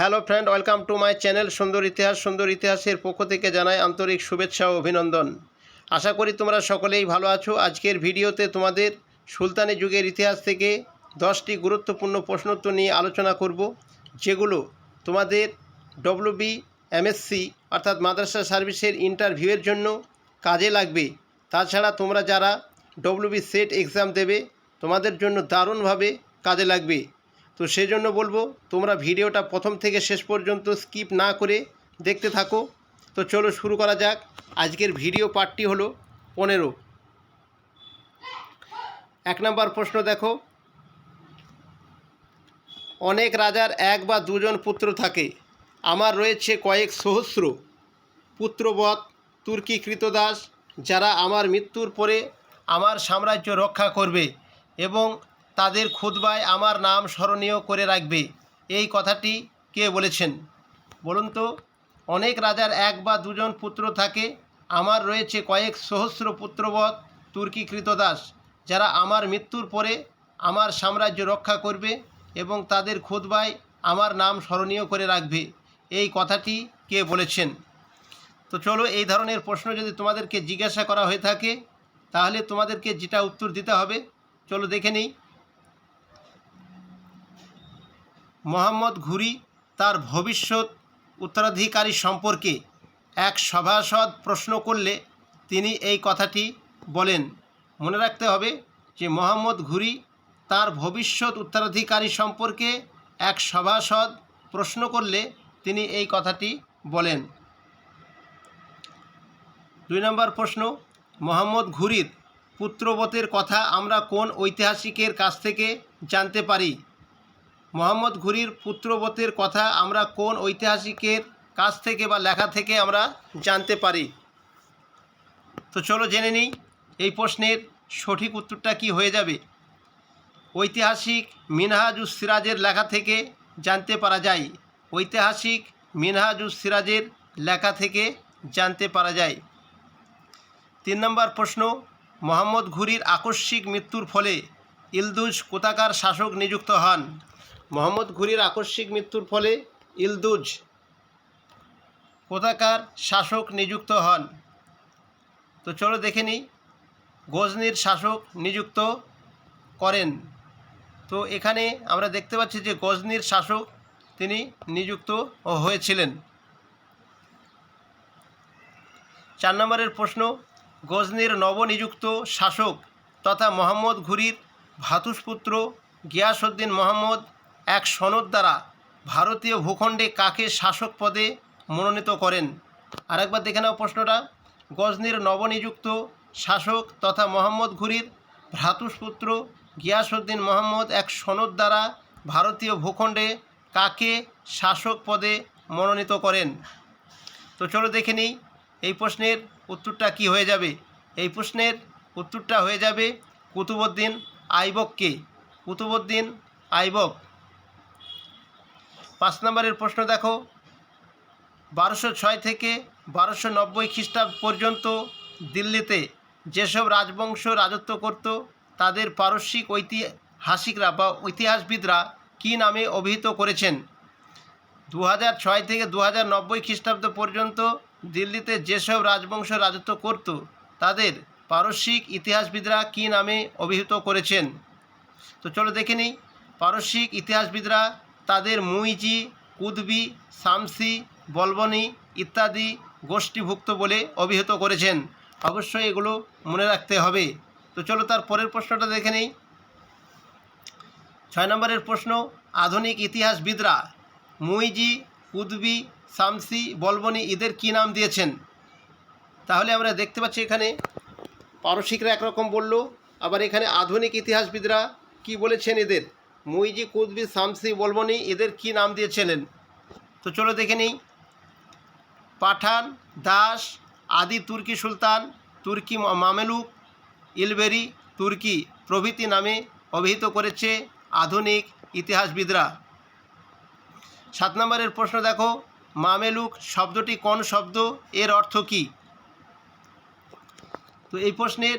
Hello friend, welcome to my channel সুন্দর ইতিহাস। সুন্দর ইতিহাসের পক্ষ থেকে জানাই আন্তরিক শুভেচ্ছা ও অভিনন্দন। আশা করি তোমরা সকলেই ভালো আছো। আজকের ভিডিওতে তোমাদের সুলতানি যুগের ইতিহাস থেকে দশটি গুরুত্বপূর্ণ প্রশ্নোত্তর নিয়ে আলোচনা করব, যেগুলো তোমাদের ডব্লিউবি এমএসসি অর্থাৎ মাদ্রাসা সার্ভিসের ইন্টারভিউয়ের জন্য কাজে লাগবে। তাছাড়া তোমরা যারা ডব্লিউবি সেট এক্সাম দেবে, তোমাদের জন্য দারুণভাবে কাজে লাগবে। তো সেই জন্য বলব, তোমরা ভিডিওটা প্রথম থেকে শেষ পর্যন্ত স্কিপ না করে দেখতে থাকো। তো চলো শুরু করা যাক। আজকের ভিডিও পার্টটি হলো পনেরো। এক নম্বর প্রশ্ন দেখো। অনেক রাজার এক বা দুজন পুত্র থাকে। আমার রয়েছে কয়েক সহস্র। পুত্রবৎ, তুর্কি কৃতদাস, যারা আমার মৃত্যুর পরে আমার সাম্রাজ্য রক্ষা করবে এবং তাদের খুদবায় আমার নাম স্মরণীয় করে রাখবে। এই কথাটি কে বলেছেন? বলুন তো, অনেক রাজার এক বা দুজন পুত্র থাকে। আমার রয়েছে কয়েক সহস্র পুত্রবৎ তুর্কি কৃতদাস যারা আমার মৃত্যুর পরে আমার সাম্রাজ্য রক্ষা করবে এবং তাদের খুদবায় আমার নাম স্মরণীয় করে রাখবে। এই কথাটি কে বলেছেন? তো চলো, এই ধরনের প্রশ্ন যদি তোমাদেরকে জিজ্ঞাসা করা হয়ে থাকে, তাহলে তোমাদেরকে যেটা উত্তর দিতে হবে, চলো দেখে নিই। মোহাম্মদ ঘুরি তার ভবিষ্যৎ উত্তরাধিকারী সম্পর্কে এক সভাসদ প্রশ্ন করলে তিনি এই কথাটি বলেন। মনে রাখতে হবে যে মোহাম্মদ ঘুরি তার ভবিষ্যৎ উত্তরাধিকারী সম্পর্কে এক সভাসদ প্রশ্ন করলে তিনি এই কথাটি বলেন। দুই নম্বর প্রশ্ন, মোহাম্মদ ঘুরির পুত্রবতের কথা আমরা কোন ঐতিহাসিকের কাছ থেকে জানতে পারি? মোহাম্মদ ঘুরির পুত্রবতের কথা আমরা কোন ঐতিহাসিকের কাছ থেকে বা লেখা থেকে আমরা জানতে পারি? তো চলো জেনে নিই, এই প্রশ্নের সঠিক উত্তরটা কি হয়ে যাবে? ঐতিহাসিক মিনহাজুস সিরাজের লেখা থেকে জানতে পারা যায়। ঐতিহাসিক মিনহাজুস সিরাজের লেখা থেকে জানতে পারা যায়। তিন নম্বর প্রশ্ন, মোহাম্মদ ঘুরির আকস্মিক মৃত্যুর ফলে ইলদুজ কোথাকার শাসক নিযুক্ত হন? মোহাম্মদ ঘুরির আকস্মিক মৃত্যুর ফলে ইলদুজ কোথাকার শাসক নিযুক্ত হন। তো চলো দেখে নিই, গজনির শাসক নিযুক্ত করেন। তো এখানে আমরা দেখতে পাচ্ছি যে গজনির শাসক তিনি নিযুক্ত হয়েছিলেন। চার নম্বরের প্রশ্ন, গজনির নবনিযুক্ত শাসক তথা মোহাম্মদ ঘুরির ভাতুষপুত্র গিয়াসউদ্দিন মোহাম্মদ এক সনদ দ্বারা ভারতীয় ভূখণ্ডে কাকে শাসক পদে মনোনীত করেন? আরেকবার দেখে নাও প্রশ্নটা। গজনির নবনিযুক্ত শাসক তথা মোহাম্মদ ঘুরির ভ্রাতুষপুত্র গিয়াসউদ্দিন মোহাম্মদ এক সনদ দ্বারা ভারতীয় ভূখণ্ডে কাকে শাসক পদে মনোনীত করেন? তো চলো দেখে নিই, এই প্রশ্নের উত্তরটা কি হয়ে যাবে? এই প্রশ্নের উত্তরটা হয়ে যাবে কুতুবুদ্দিন আইবককে। কুতুবুদ্দিন আইবক পাঁচ নম্বরের প্রশ্ন দেখো। বারোশো ছয় থেকে বারোশো নব্বই খ্রিস্টাব্দ পর্যন্ত দিল্লিতে যেসব রাজবংশ রাজত্ব করত, তাদের পারস্যিক ঐতিহাসিকরা বা ইতিহাসবিদরা কী নামে অভিহিত করেছেন? দু ছয় থেকে দু হাজার নব্বই খ্রিস্টাব্দ পর্যন্ত দিল্লিতে যেসব রাজবংশ রাজত্ব করত, তাদের পারস্যিক ইতিহাসবিদরা কী নামে অভিহিত করেছেন? তো চলো দেখে নিই। পারস্যিক ইতিহাসবিদরা তাদের মুইজি, কুদবি শামসি বলবনি ইত্যাদি গোষ্ঠীভুক্ত বলে অভিহিত করেছেন। অবশ্যই এগুলো মনে রাখতে হবে। তো চলো তার পরের প্রশ্নটা দেখে নিই। ছয় নম্বরের প্রশ্ন, আধুনিক ইতিহাসবিদরা মুইজি, কুদবি শামসি বলবনি এদের কী নাম দিয়েছেন? তাহলে আমরা দেখতে পাচ্ছি এখানে পারসিকরা একরকম বলল, আবার এখানে আধুনিক ইতিহাসবিদরা কি বলেছেন এদের? মুইজি কুদবি শামসি বলবনি, এদের কি নাম দিয়েছিলেন? তো চলো দেখে নিই। পাঠান, দাস, আদি তুর্কি সুলতান, তুর্কি মামেলুক, ইলবেরি, তুর্কি প্রভৃতি নামে অভিহিত করেছে আধুনিক ইতিহাসবিদরা। সাত নম্বরের প্রশ্ন দেখো, মামেলুক শব্দটি কোন শব্দ? এর অর্থ কী? তো এই প্রশ্নের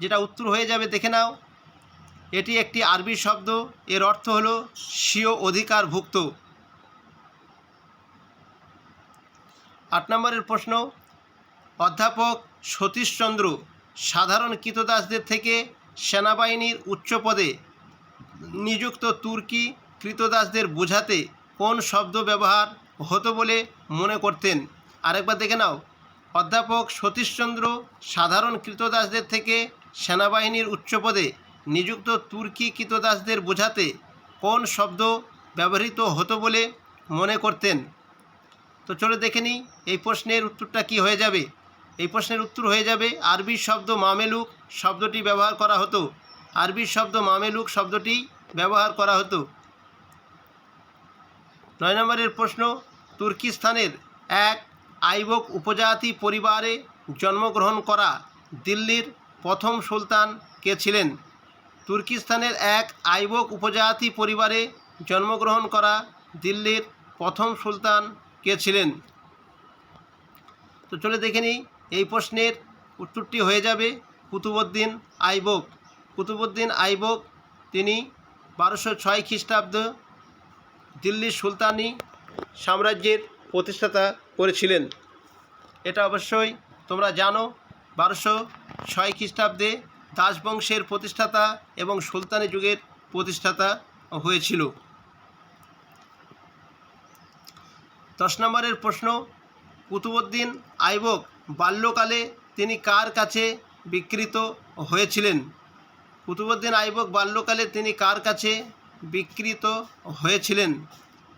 যেটা উত্তর হয়ে যাবে, দেখে নাও। এটি একটি আরবি শব্দ। এর অর্থ হলো স্বীয় অধিকারভুক্ত। আট নম্বরের প্রশ্ন, অধ্যাপক সতীশচন্দ্র সাধারণ কৃতদাসদের থেকে সেনাবাহিনীর উচ্চ পদে নিযুক্ত তুর্কি কৃতদাসদের বোঝাতে কোন শব্দ ব্যবহার হতো বলে মনে করতেন? আরেকবার দেখে নাও। অধ্যাপক সতীশচন্দ্র সাধারণ কৃতদাসদের থেকে সেনাবাহিনীর উচ্চপদে নিযুক্ত তুর্কি কৃতদাসদের বোঝাতে কোন শব্দ ব্যবহৃত হতো বলে মনে করতেন? তো চলো দেখে নিই, এই প্রশ্নের উত্তরটা কি হয়ে যাবে? এই প্রশ্নের উত্তর হয়ে যাবে, আরবি শব্দ মামেলুক শব্দটি ব্যবহার করা হতো। আরবি শব্দ মামেলুক শব্দটি ব্যবহার করা হতো। নয় নম্বরের প্রশ্ন, তুর্কিস্তানের এক আইবক উপজাতি পরিবারে জন্মগ্রহণ করা দিল্লির প্রথম সুলতান কে ছিলেন? তুর্কিস্তানের এক আইবক উপজাতি পরিবারে জন্মগ্রহণ করা দিল্লির প্রথম সুলতান কে ছিলেন? তো চলে দেখে নিই, এই প্রশ্নের উত্তরটি হয়ে যাবে কুতুবুদ্দিন আইবক। কুতুবুদ্দিন আইবক, তিনি বারোশো ছয় খ্রিস্টাব্দ দিল্লির সুলতানি সাম্রাজ্যের প্রতিষ্ঠাতা করেছিলেন। এটা অবশ্যই তোমরা জানো, বারোশো ছয় খ্রিস্টাব্দে দাসবংশের প্রতিষ্ঠাতা এবং সুলতানি যুগের প্রতিষ্ঠাতা হয়েছিল। দশ নম্বরের প্রশ্ন কুতুবুদ্দিন আইবক বাল্যকালে তিনি কার কাছে বিকৃত হয়েছিলেন? কুতুবুদ্দিন আইবক বাল্যকালে তিনি কার কাছে বিকৃত হয়েছিলেন?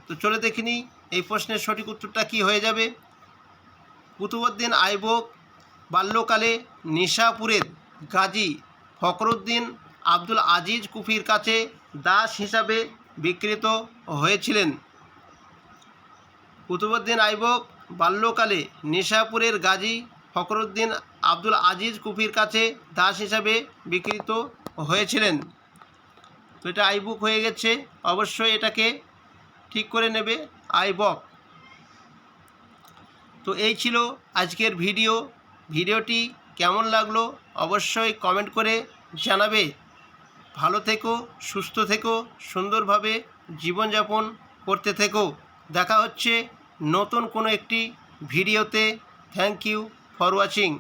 তো চলে দেখিনি এই প্রশ্নের সঠিক উত্তরটা কি হয়ে যাবে? কুতুবুদ্দিন আইবক বাল্যকালে নিশাপুরের গাজী ফখরুদ্দিন আব্দুল আজিজ কুফির কাছে দাস হিসাবে বিকৃত হয়েছিলেন। কুতুবুদ্দিন আইবক বাল্যকালে নিশাপুরের গাজী ফখরুদ্দিন আব্দুল আজিজ কুফির কাছে দাস হিসাবে বিকৃত হয়েছিলেন। তো এটা আইবুক হয়ে গেছে, অবশ্যই এটাকে ঠিক করে নেবে আইবক। তো এই ছিল আজকের ভিডিও। ভিডিওটি কেমন লাগল অবশ্যই কমেন্ট করে জানাবে। ভালো থেকো, সুস্থ থেকো, সুন্দরভাবে জীবনযাপন করতে থেকো। দেখা হচ্ছে নতুন কোনো একটি ভিডিওতে। Thank you for watching